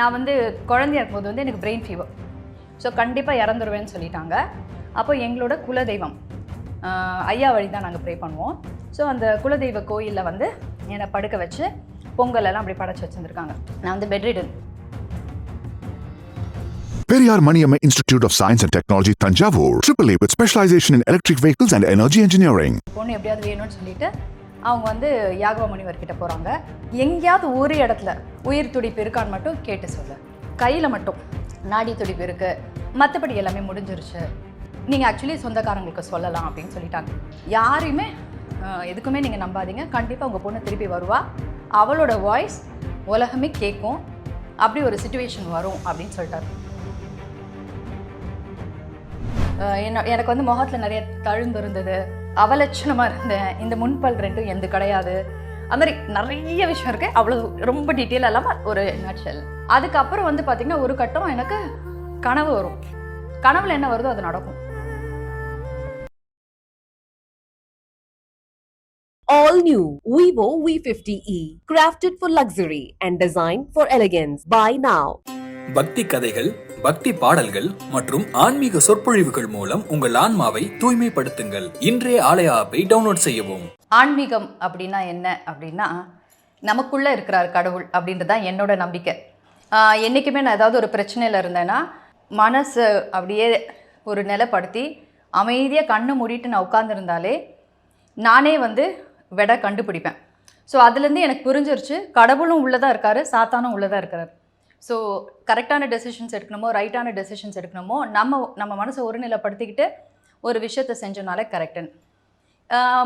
நான் வந்து குழந்தையா இருக்கும்போது வந்து எனக்கு பிரெயின் ஃபீவர் ஸோ கண்டிப்பாக இறந்துருவேன்னு சொல்லிட்டாங்க. அப்போ எங்களோட குலதெய்வம் ஐயா வழி தான் நாங்கள் ப்ரே பண்ணுவோம். ஸோ அந்த குலதெய்வ கோயிலில் வந்து என்னை படுக்க வச்சு பொங்கல் எல்லாம் அப்படி படைச்சு வச்சுருந்துருக்காங்க. நான் வந்து பெட்ரிடன் Periyar Maniamma Institute of Science and Technology, Tanjavur, AAA with specialization in electric vehicles and energy engineering. பொண்ணு எப்படியாவது வேணும்னு சொல்லிட்டு அவங்க வந்து யாகவ முனிவர் போகிறாங்க எங்கேயாவது ஒரு இடத்துல உயிர் துடிப்பு இருக்கான்னு மட்டும் கேட்டு சொல்லு. கையில் மட்டும் நாடி துடிப்பு இருக்கு. மற்றபடி எல்லாமே முடிஞ்சிருச்சு. நீங்கள் ஆக்சுவலி சொந்தக்காரங்களுக்கு சொல்லலாம் அப்படின்னு சொல்லிட்டாங்க. யாரையுமே எதுக்குமே நீங்கள் நம்பாதீங்க. கண்டிப்பாக உங்கள் பொண்ணு திருப்பி வருவா. அவளோட வாய்ஸ் உலகமே கேட்கும் அப்படி ஒரு சுச்சுவேஷன் வரும் அப்படின்னு சொல்லிட்டாரு. என்ன எனக்கு வந்து முகத்தில் நிறைய தழும்பு இருந்தது. அவலட்சணமாக இருந்தேன் இந்த முன்பல் ரெண்டும் எந்த கிடையாது. அது மாதிரி நிறைய விஷயம் இருக்குது அவ்வளோ ரொம்ப டீட்டெயில் இல்லாமல் ஒரு நட்சல் அதுக்கப்புறம் வந்து பார்த்திங்கன்னா ஒரு கட்டம் எனக்கு கனவு வரும். கனவில் என்ன வருதோ அது நடக்கும். All new Vivo V50e, crafted for luxury and designed for elegance. Buy now. பக்தி கதைகள் பக்தி பாடல்கள் மற்றும் ஆன்மீக சொற்பொழிவுகள் மூலம் உங்கள் ஆன்மாவை தூய்மைப்படுத்துங்கள். இன்றைய ஆலய ஆப்பை டவுன்லோட் செய்யவும். ஆன்மீகம் அப்படின்னா என்ன? அப்படின்னா நமக்குள்ளே இருக்கிறார் கடவுள் அப்படின்றது தான் என்னோட நம்பிக்கை. என்றைக்குமே நான் ஏதாவது ஒரு பிரச்சனையில் இருந்தேன்னா மனசு அப்படியே ஒரு நிலைப்படுத்தி அமைதியாக கண்ணு மூடிட்டு நான் உட்காந்துருந்தாலே நானே வந்து விட கண்டுபிடிப்பேன். ஸோ அதுலேருந்து எனக்கு புரிஞ்சிருச்சு கடவுளும் உள்ளதாக இருக்காரு சாத்தானும் உள்ளதாக இருக்கிறார் ஸோ கரெக்டான டெசிஷன்ஸ் எடுக்கணுமோ ரைட்டான டெசிஷன்ஸ் எடுக்கணுமோ நம்ம நம்ம மனசை ஒருநிலைப்படுத்திக்கிட்டு ஒரு விஷயத்தை செஞ்சோனாலே கரெக்டுன்னு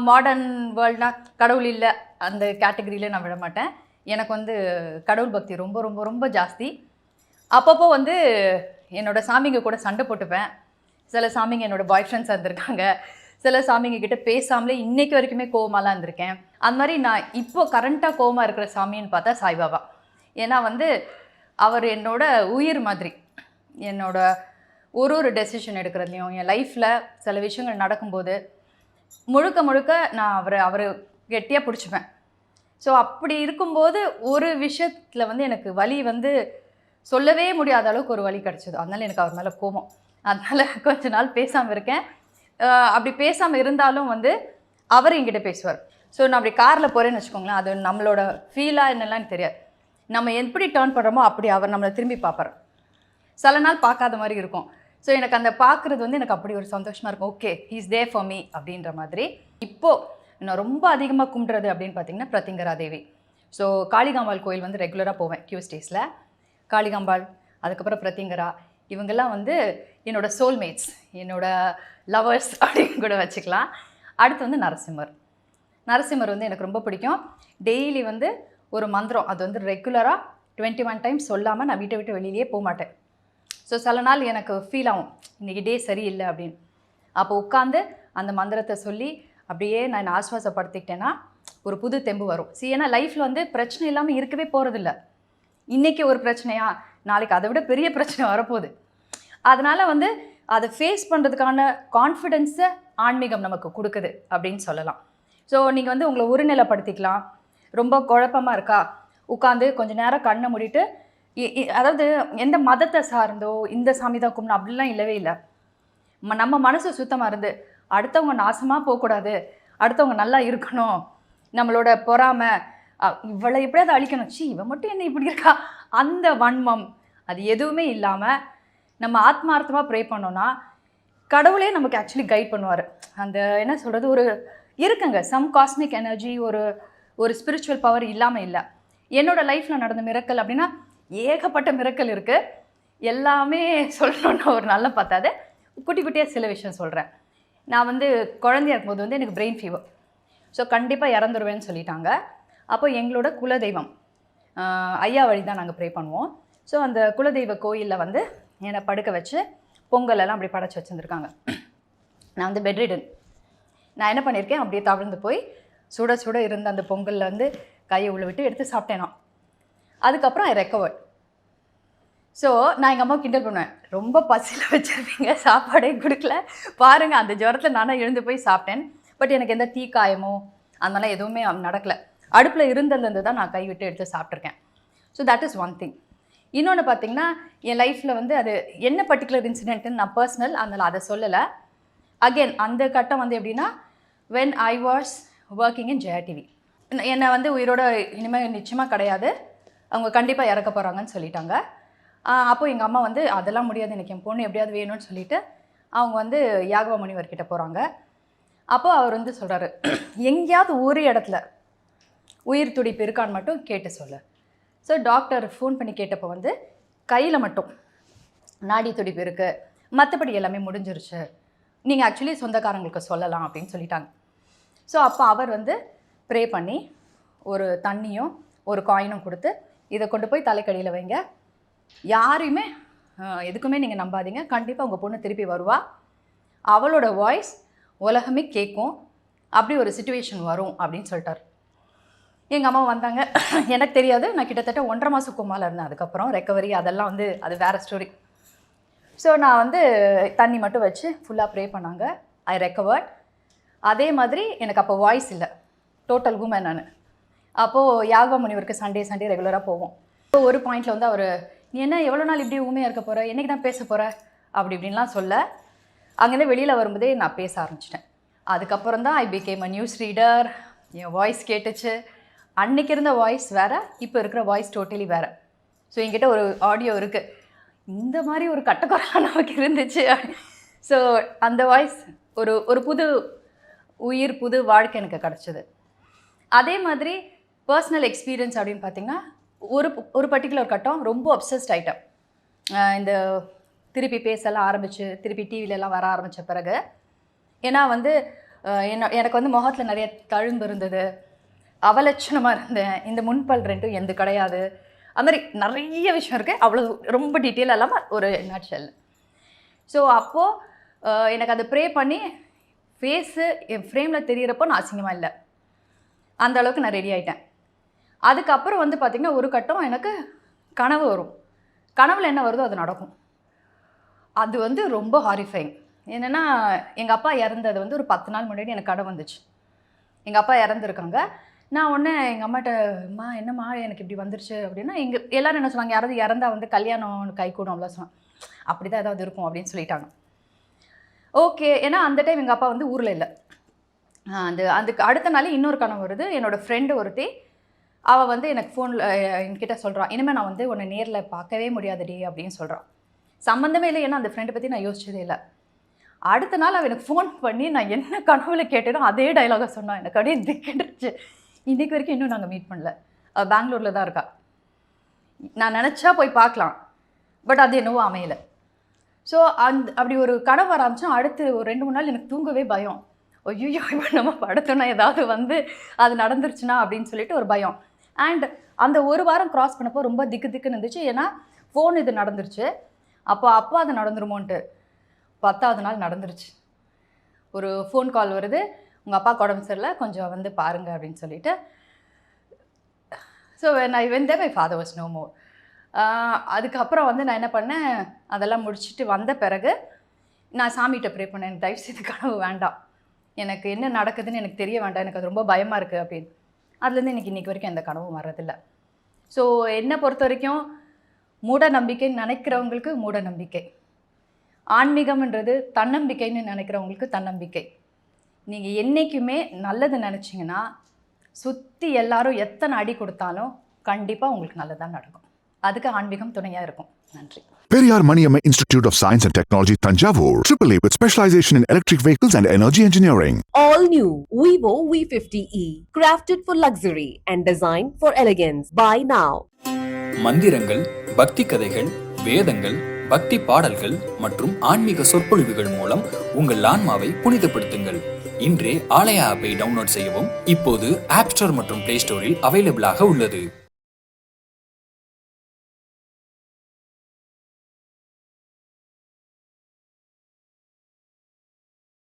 மாடர்ன் வேர்ல்ட்னால் கடவுள் இல்லை அந்த கேட்டகரியில நான் விட மாட்டேன். எனக்கு வந்து கடவுள் பக்தி ரொம்ப ரொம்ப ரொம்ப ஜாஸ்தி. அப்பப்போ வந்து என்னோடய சாமிங்க கூட சண்டை போட்டுப்பேன். சில சாமிங்க என்னோடய பாய் ஃப்ரெண்ட்ஸ் இருந்திருக்காங்க. சில சாமிங்க கிட்ட பேசாமலே இன்றைக்கு வரைக்குமே கோவமாலாம் இருந்திருக்கேன். அந்த மாதிரி நான் இப்போ கரண்ட்டாக கோவமாக இருக்கிற சாமின்னு பார்த்தா சாய்பாபா. ஏன்னா வந்து அவர் என்னோட உயிர் மாதிரி. என்னோட ஒரு ஒரு டெசிஷன் எடுக்கிறதுலையும் என் லைஃப்பில் சில விஷயங்கள் நடக்கும்போது முழுக்க முழுக்க நான் அவரை அவரை கெட்டியாக பிடிச்சிப்பேன். ஸோ அப்படி இருக்கும்போது ஒரு விஷயத்தில் வந்து எனக்கு வலி வந்து சொல்லவே முடியாத அளவுக்கு ஒரு வழி கிடச்சிது. அதனால் எனக்கு அவர் மேலே கோபம். அதனால் கொஞ்ச நாள் பேசாமல் இருக்கேன். அப்படி பேசாமல் இருந்தாலும் வந்து அவர் என்கிட்ட பேசுவார். ஸோ நான் அப்படி காரில் போகிறேன்னு வச்சுக்கோங்களேன் அது நம்மளோட ஃபீலாக என்னெல்லாம் எனக்கு தெரியாது. நம்ம எப்படி டேர்ன் பண்ணுறோமோ அப்படி அவர் நம்மளை திரும்பி பார்ப்பார். சில நாள் பார்க்காத மாதிரி இருக்கும். ஸோ எனக்கு அந்த பார்க்குறது வந்து எனக்கு அப்படி ஒரு சந்தோஷமாக இருக்கும். Okay he's there for me அப்படின்ற மாதிரி. இப்போது நான் ரொம்ப அதிகமாக கும்பிட்றது அப்படின்னு பார்த்தீங்கன்னா பிரத்திங்கரா தேவி. ஸோ காளிகாம்பாள் கோயில் வந்து ரெகுலராக போவேன் டியூஸ்டேஸில் காளிகாம்பாள் அதுக்கப்புறம் பிரத்திங்கரா. இவங்கெல்லாம் வந்து என்னோட சோல்மேட்ஸ் என்னோட லவர்ஸ் அப்படின்னு கூட வச்சுக்கலாம். அடுத்து வந்து நரசிம்மர். நரசிம்மர் வந்து எனக்கு ரொம்ப பிடிக்கும். டெய்லி வந்து ஒரு மந்திரம். அது வந்து ரெகுலராக டுவெண்ட்டி ஒன் டைம் சொல்லாமல் நான் வீட்டை விட்டு வெளியிலேயே போக மாட்டேன். ஸோ சில நாள் எனக்கு ஃபீல் ஆகும். இன்றைக்கி டே சரியில்லை அப்படின்னு. அப்போ உட்காந்து அந்த மந்திரத்தை சொல்லி அப்படியே நான் ஆஸ்வாசப்படுத்திக்கிட்டேன்னா ஒரு புது தெம்பு வரும். See ஏன்னா லைஃப்பில் வந்து பிரச்சனை இல்லாமல் இருக்கவே போகிறதில்ல இன்றைக்கி ஒரு பிரச்சனையா நாளைக்கு அதை விட பெரிய பிரச்சனை வரப்போகுது. அதனால் வந்து அதை ஃபேஸ் பண்ணுறதுக்கான கான்ஃபிடென்ஸை ஆன்மீகம் நமக்கு கொடுக்குது அப்படின்னு சொல்லலாம். ஸோ நீங்கள் வந்து உங்களை ஒருநிலைப்படுத்திக்கலாம். ரொம்ப குழப்பமாக இருக்கா? உட்காந்து கொஞ்ச நேரம் கண்ணை மூடிட்டு இ- இ- அதாவது எந்த மதத்தை சார்ந்தோ இந்த சாமி தான் கும்பிடணும் அப்படிலாம் இல்லவே இல்லை. ம- நம்ம மனசு சுத்தமாக இருந்து அடுத்தவங்க நாசமாக போகக்கூடாது அடுத்தவங்க நல்லா இருக்கணும் நம்மளோட பொறாமை இவ்வளோ இவளை எப்படியாவது அழிக்கணும். சி இவன் மட்டும் என்ன இப்படி இருக்கா? அந்த வன்மம் அது எதுவுமே இல்லாமல் நம்ம ஆத்மார்த்தமாக ப்ரே பண்ணோன்னா கடவுளே நமக்கு ஆக்சுவலி கைட் பண்ணுவார். அந்த என்ன சொல்கிறது ஒரு இருக்குங்க சம் காஸ்மிக் எனர்ஜி ஒரு ஒரு ஸ்பிரிச்சுவல் பவர் இல்லாமல் இல்லை. என்னோடய லைஃப்பில் நடந்த மிரக்கல் அப்படின்னா ஏகப்பட்ட மிரக்கல் இருக்குது எல்லாமே சொல்லணும்னு ஒரு நல்ல பார்த்தாது குட்டி குட்டியாக சில விஷயம் சொல்கிறேன் நான் வந்து குழந்தையா இருக்கும்போது வந்து எனக்கு பிரெயின் ஃபீவர் ஸோ கண்டிப்பாக இறந்துருவேன்னு சொல்லிட்டாங்க. அப்போ எங்களோட குலதெய்வம் ஐயா வழி தான் நாங்கள் ப்ரே பண்ணுவோம். ஸோ அந்த குலதெய்வ கோயிலில் வந்து என்னை படுக்க வச்சு பொங்கலெல்லாம் அப்படி படைச்சி வச்சுருந்துருக்காங்க. நான் வந்து பெட்ரிடன் நான் என்ன பண்ணியிருக்கேன் அப்படியே தவழ்ந்து போய் சுட சுட இருந்த அந்த பொங்கலில் வந்து கையை உள்ள விட்டு எடுத்து சாப்பிட்டேன் நான் அதுக்கப்புறம் ஐ ரெக்கவர்ட் ஸோ நான் எங்கள் அம்மா கிண்டல் பண்ணுவேன். ரொம்ப பசியில் வச்சுருப்பீங்க சாப்பாடே கொடுக்கல. பாருங்கள் அந்த ஜுரத்தில் நானே எழுந்து போய் சாப்பிட்டேன். பட் எனக்கு எந்த தீ காயமோ அந்த எதுவுமே நடக்கலை. அடுப்பில் இருந்ததுலேருந்து தான் நான் கை விட்டு எடுத்து சாப்பிட்ருக்கேன் so that is one thing இன்னொன்று பார்த்தீங்கன்னா என் லைஃப்பில் வந்து அது என்ன பர்டிகுலர் இன்சிடென்ட்னு நான் பர்சனல் அதனால் அதை சொல்லலை. அகெயின் அந்த கட்டம் வந்து எப்படின்னா when I was working in Jaya TV என்னை வந்து உயிரோட இனிமேல் நிச்சயமாக கிடையாது. அவங்க கண்டிப்பாக இறக்க போகிறாங்கன்னு சொல்லிட்டாங்க. அப்போது எங்கள் அம்மா வந்து அதெல்லாம் முடியாது எனக்கு என் பொண்ணு எப்படியாவது வேணும்னு சொல்லிட்டு அவங்க வந்து யாகவ முனிவர்கிட்ட போகிறாங்க அப்போது அவர் வந்து சொல்கிறாரு எங்கேயாவது ஒரு இடத்துல உயிர் துடிப்பு இருக்கான்னு மட்டும் கேட்டு சொல்லு. ஸோ டாக்டர் ஃபோன் பண்ணி கேட்டப்போ வந்து கையில் மட்டும் நாடி துடிப்பு இருக்குது மற்றபடி எல்லாமே முடிஞ்சிருச்சு. நீங்கள் ஆக்சுவலி சொந்தக்காரங்களுக்கு சொல்லலாம் அப்படின்னு சொல்லிட்டாங்க. ஸோ அப்போ அவர் வந்து ப்ரே பண்ணி ஒரு தண்ணியும் ஒரு காயினும் கொடுத்து இதை கொண்டு போய் தலைக்கடியில் வைங்க. யாரையுமே எதுக்குமே நீங்கள் நம்பாதீங்க. கண்டிப்பாக உங்கள் பொண்ணு திருப்பி வருவா. அவளோட வாய்ஸ் உலகமே கேட்கும் அப்படி ஒரு சுச்சுவேஷன் வரும் அப்படின்னு சொல்லிட்டார். எங்கள் அம்மா வந்தாங்க. எனக்கு தெரியாது. நான் கிட்டத்தட்ட ஒன்றரை மாதம் கோமால இருந்தேன். அதுக்கப்புறம் ரெக்கவரி அதெல்லாம் வந்து அது வேறு ஸ்டோரி ஸோ நான் வந்து தண்ணி மட்டும் வச்சு ஃபுல்லாக ப்ரே பண்ணாங்க. ஐ ரெக்கவர்ட் அதே மாதிரி எனக்கு அப்போ வாய்ஸ் இல்லை. டோட்டல் உமன் நான். அப்போது யாகா முனிவருக்கு சண்டே சண்டே ரெகுலராக போவோம். இப்போ ஒரு பாயிண்டில் வந்து அவர் நீ என்ன எவ்வளோ நாள் இப்படி ஊமையாக இருக்க போகிற என்னைக்கு தான் பேச போகிற அப்படி இப்படின்லாம் சொல்ல அங்கேருந்து வெளியில் வரும்போதே நான் பேச ஆரம்பிச்சிட்டேன். அதுக்கப்புறம் தான் I became a news reader N voice கேட்டுச்சு. அன்னைக்கு இருந்த வாய்ஸ் வேறு இப்போ இருக்கிற வாய்ஸ் டோட்டலி வேறு. ஸோ என்கிட்ட ஒரு ஆடியோ இருக்குது இந்த மாதிரி ஒரு கட்டக்குறலா நமக்கு இருந்துச்சு. ஸோ அந்த வாய்ஸ் ஒரு ஒரு புது உயிர் புது வாழ்க்கை எனக்கு கிடச்சிது. அதே மாதிரி பர்சனல் எக்ஸ்பீரியன்ஸ் அப்படின்னு பார்த்தீங்கன்னா ஒரு ஒரு பர்டிகுலர் கட்டம் ரொம்ப அப்சஸ்ட் ஆகிட்டேன் இந்த திருப்பி பேசலாம் ஆரம்பிச்சு திருப்பி டிவிலெலாம் வர ஆரம்பித்த பிறகு. ஏன்னா வந்து என்ன எனக்கு வந்து முகத்தில் நிறைய தழும்பு இருந்தது. அவலட்சணமாக இருந்தேன். இந்த முன்பல் ரெண்டும் எந்த கிடையாது. அது மாதிரி நிறைய விஷயம் இருக்குது அவ்வளோ ரொம்ப டீட்டெயில் இல்லாமல் ஒரு நாட்சல் ஸோ அப்போது எனக்கு அதை ப்ரே பண்ணி ஃபேஸு என் ஃப்ரேமில் தெரியிறப்போ நான் அசிங்கமாக இல்லை. அந்த அளவுக்கு நான் ரெடி ஆகிட்டேன் அதுக்கப்புறம் வந்து பார்த்திங்கன்னா ஒரு கட்டம் எனக்கு கனவு வரும். கனவில் என்ன வருதோ அது நடக்கும். அது வந்து ரொம்ப ஹாரிஃபைங் என்னென்னா எங்கள் அப்பா இறந்தது வந்து ஒரு பத்து நாள் முன்னாடி எனக்கு கனவு வந்துச்சு. எங்கள் அப்பா இறந்துருக்காங்க. நான் உடனே எங்கள் அம்மாட்ட அம்மா என்னம்மா எனக்கு இப்படி வந்துருச்சு? அப்படின்னா எங்கள் எல்லோரும் என்ன சொன்னாங்க யாராவது இறந்தா வந்து கல்யாணம் கை கூடும் அப்படிலாம் சொன்னாங்க. அப்படி தான் ஏதாவது இருக்கும் அப்படின்னு சொல்லிட்டாங்க. ஓகே. ஏன்னா அந்த டைம் எங்கள் அப்பா வந்து ஊரில் இல்லை. அந்த அதுக்கு அடுத்த நாள் இன்னொரு கனவு வருது. என்னோடய ஃப்ரெண்டு ஒருத்தி அவள் வந்து எனக்கு ஃபோனில் என்கிட்ட சொல்கிறான் இனிமேல் நான் வந்து உன்னை நேரில் பார்க்கவே முடியாதுடி அப்படின்னு சொல்கிறான் சம்மந்தமே இல்லை. ஏன்னா அந்த ஃப்ரெண்டை பற்றி நான் யோசிச்சதே இல்லை. அடுத்த நாள் அவள் எனக்கு ஃபோன் பண்ணி நான் என்ன கனவுல கேட்டேனோ அதே டைலாக சொன்னான் எனக்கு அப்படியே திக்கிடுச்சு இன்றைக்கு வரைக்கும் இன்னும் நாங்கள் மீட் பண்ணல. அவள் பெங்களூரில் தான் இருக்கா. நான் நினச்சா போய் பார்க்கலாம். பட் அது என்னவோ அமையலை. ஸோ அந்த அப்படி ஒரு கனவு வர அடுத்து ஒரு ரெண்டு மூணு நாள் எனக்கு தூங்கவே பயம். ஐயோ இப்போ நம்ம படுத்தோன்னா ஏதாவது வந்து அது நடந்துருச்சுன்னா அப்படின்னு சொல்லிட்டு ஒரு பயம். அண்ட் அந்த ஒரு வாரம் க்ராஸ் பண்ணப்போ ரொம்ப திக்கு திக்குன்னு இருந்துச்சு. ஏன்னா ஃபோன் இது நடந்துருச்சு. அப்போ அப்பா அது நடந்துருமோன்ட்டு. பத்தாவது நாள் நடந்துருச்சு. ஒரு ஃபோன் கால் வருது. உங்கள் அப்பா உடம்பு சரியில்லை. கொஞ்சம் வந்து பாருங்க அப்படின்னு சொல்லிட்டு. ஸோ நான் வெந்தே my father was no more அதுக்கப்புறம் வந்து நான் என்ன பண்ணேன்? அதெல்லாம் முடிச்சுட்டு வந்த பிறகு நான் சாமிகிட்ட ப்ரே பண்ணேன். எனக்கு தயவு செய்து கனவு வேண்டாம். எனக்கு என்ன நடக்குதுன்னு எனக்கு தெரிய வேண்டாம். எனக்கு அது ரொம்ப பயமாக இருக்குது அப்படின்னு. அதுலேருந்து எனக்கு இன்றைக்கி வரைக்கும் எந்த கனவும் வர்றதில்ல. ஸோ என்னை பொறுத்த வரைக்கும் மூட நம்பிக்கைன்னு நினைக்கிறவங்களுக்கு மூட நம்பிக்கை ஆன்மீகம்ன்றது தன்னம்பிக்கைன்னு நினைக்கிறவங்களுக்கு தன்னம்பிக்கை. நீங்கள் என்றைக்குமே நல்லது நினச்சிங்கன்னா சுற்றி எல்லாரும் எத்தனை அடி கொடுத்தாலும் கண்டிப்பாக உங்களுக்கு நல்லதாக நடக்கும். அதுக்கு ஆன்மீகம் துணையாக இருக்கும் நன்றி Periyar Maniamma Institute of Science and Technology, Tanjavur. AAA with specialization in electric vehicles and energy engineering. All new Vivo V50e, crafted for luxury and designed for elegance. Buy now. மந்திரங்கள் பக்தி கதைகள் வேதங்கள் பக்தி பாடல்கள் மற்றும் ஆன்மீக சொற்பொழிவுகள் மூலம் உங்கள் ஆன்மாவை புனிதப்படுத்துங்கள் இன்றே ஆலயா ஆப்பை டவுன்லோட் செய்யவும் இப்போது ஆப் ஸ்டோர் மற்றும் பிளே ஸ்டோரில் அவைலபிளாக உள்ளது